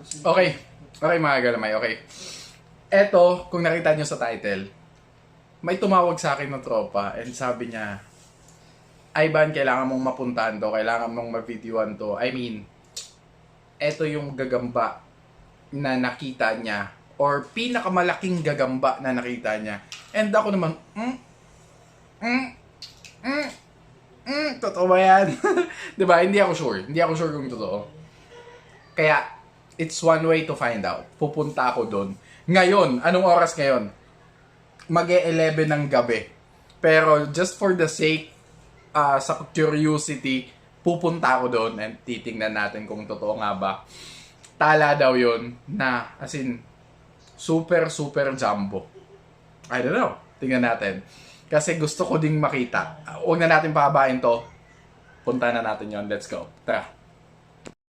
Okay. Okay mga galamay, okay. Eto, kung nakita nyo sa title, may tumawag sa akin ng tropa and sabi niya, Ivan, kailangan mong mapuntahan to, kailangan mong ma-videoan to. I mean, eto yung gagamba na nakita niya or pinakamalaking gagamba na nakita niya. And ako naman, mm, mm, mm, mm, totoo ba yan? 'Di ba? Hindi ako sure. Hindi ako sure kung totoo. Kaya, it's one way to find out. Pupunta ako doon. Ngayon, anong oras ngayon? Mag-11 ng gabi. Pero just for the sake, ah, sa curiosity, pupunta ako doon and titingnan natin kung totoo nga ba. Tala daw yun na, as in, super, super jumbo. I don't know. Tingnan natin. Kasi gusto ko ding makita. Huwag na natin pahabain to. Punta na natin yon Let's go. Tara.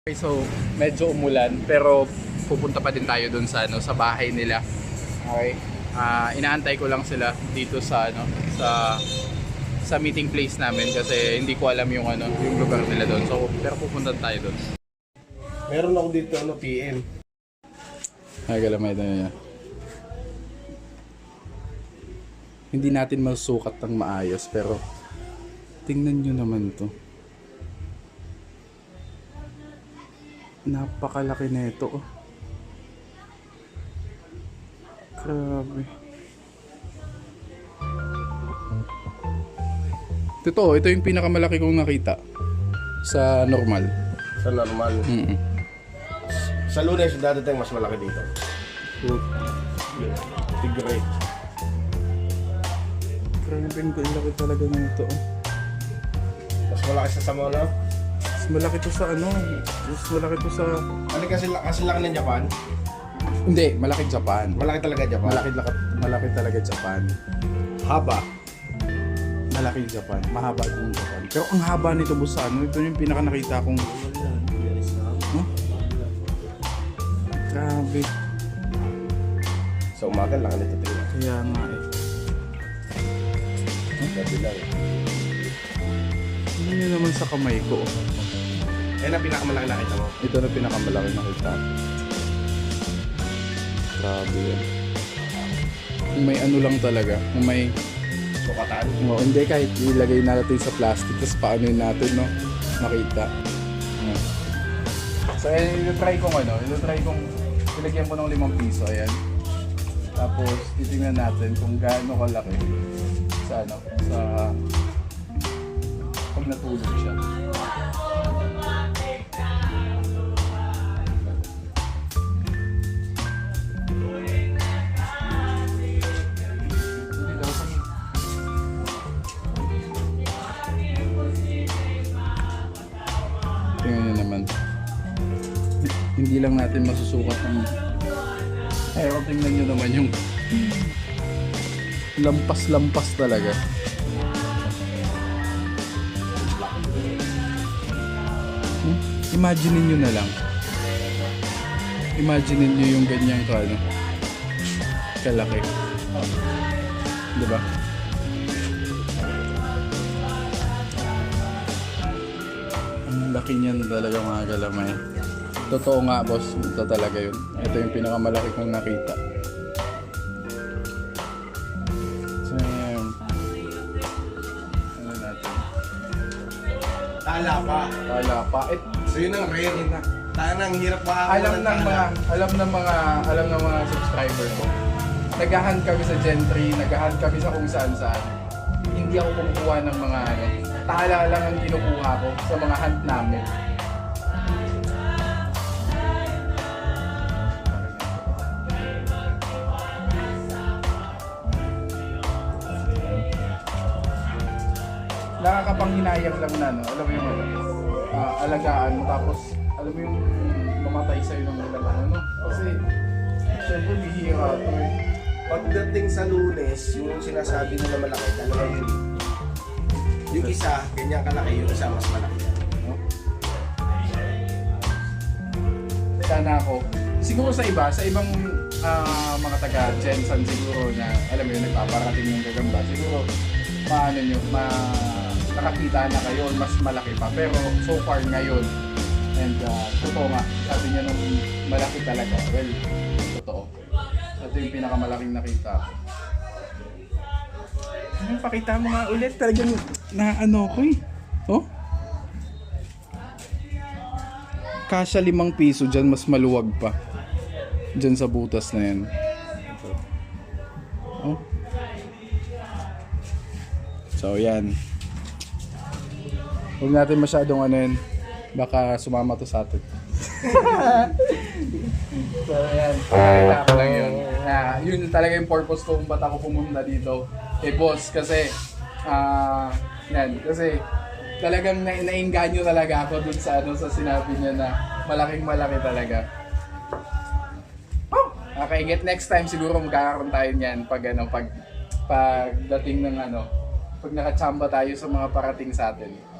Okay, so medyo umulan pero pupunta pa din tayo dun sa ano sa bahay nila. Okay. Ah, inaantay ko lang sila dito sa ano sa sa meeting place namin kasi hindi ko alam yung ano yung lugar nila doon. So pero pupunta tayo doon. Meron ako dito ano PM. Ay, galamay na niya. Hindi natin masukat ng maayos pero tingnan nyo naman to. Napakalaki na ito. Oh. Grabe. Ito, ito yung pinakamalaki kong nakita sa normal. Sa normal. Mm Sa lunes, dadating mas malaki dito. Tigre. Grabe, ang laki talaga nito. Oh. Mas malaki sa Samono. Mas malaki to sa ano, mas malaki to sa... Ano kasi, kasi laki ng Japan? Hindi, malaki Japan. Malaki talaga Japan. Malaki, malaki, malaki talaga Japan. Haba. Malaki Japan. Mahaba din yung Japan. Pero ang haba nito boss sa ano, ito yung pinaka nakita kong... Huh? Grabe. Sa umaga lang nito tingnan. Kaya nga eh. Gabi lang. Ano nyo naman sa kamay ko? oh. Yan ang pinakamalaki nakita mo. Ito na pinakamalaki nakita. Grabe yan. Kung may ano lang talaga, kung may Sukatan. Oh, hindi kahit ilagay natin sa plastic tapos paano yun natin no makita. Ayan. So ayan, ito-try kong ano, ito-try kong ilagyan ko ng limang piso, ayan. Tapos titingnan natin kung gaano kalaki sa ano, sa pag natulog siya. Hindi lang natin masusukat ang... Pero tingnan nyo naman yung... Lampas-lampas talaga. Hmm? Imagine nyo na lang. Imagine nyo yung ganyang ka, ano, kalaki. Diba? Ang laki niyan talaga mga galamay. Totoo nga boss, ito talaga yun. Ito yung pinakamalaki kong nakita. So, yun. Ano natin? Tala pa. Wala pa. Eh, So yun ang rare. Tayo ang hirap ba? alam ng mga, alam ng mga, alam ng mga subscriber ko. Naghahan kami sa Gentry, naghahan kami sa kung saan saan. Hindi ako kumukuha ng mga ano, tala lang ang kinukuha ko sa mga hunt namin. Nakakapanghinayang lang na, no? Alam mo yung ano, ah, alagaan mo tapos alam mo yung mamatay sa'yo ng ilang ano, no? Kasi, syempre bihira to eh. Pagdating sa lunes, yung sinasabi nila malaki, dalawa yun. Yung isa, ganyan kalaki, yung isa mas malaki. No? Sana ako. Siguro sa iba, sa ibang ah, mga taga Jensen siguro na alam mo yun, nagpaparating ng gagamba. Siguro, paano nyo, ma nakakita na kayo, mas malaki pa. Pero so far ngayon, and uh, totoo nga, sabi niya nung malaki talaga. Well, totoo. Ito yung pinakamalaking nakita ko. Ano, pakita mo nga ulit. Talagang na ano ko eh. Oh? Kasya limang piso dyan, mas maluwag pa. Dyan sa butas na yan. Oh. So, yan. Huwag natin masyadong ano. Baka sumama to sa atin. so, yan. Pakita ko lang yun. Ah, yun talaga yung purpose ko kung ba't ako pumunta dito. Eh, boss, kasi, ah, yan, kasi, talagang na nainganyo talaga ako dun sa ano sa sinabi niya na malaking malaki talaga. Okay, get next time siguro magkakaroon tayo niyan pag ano pag pagdating ng ano pag nakachamba tayo sa mga parating sa atin.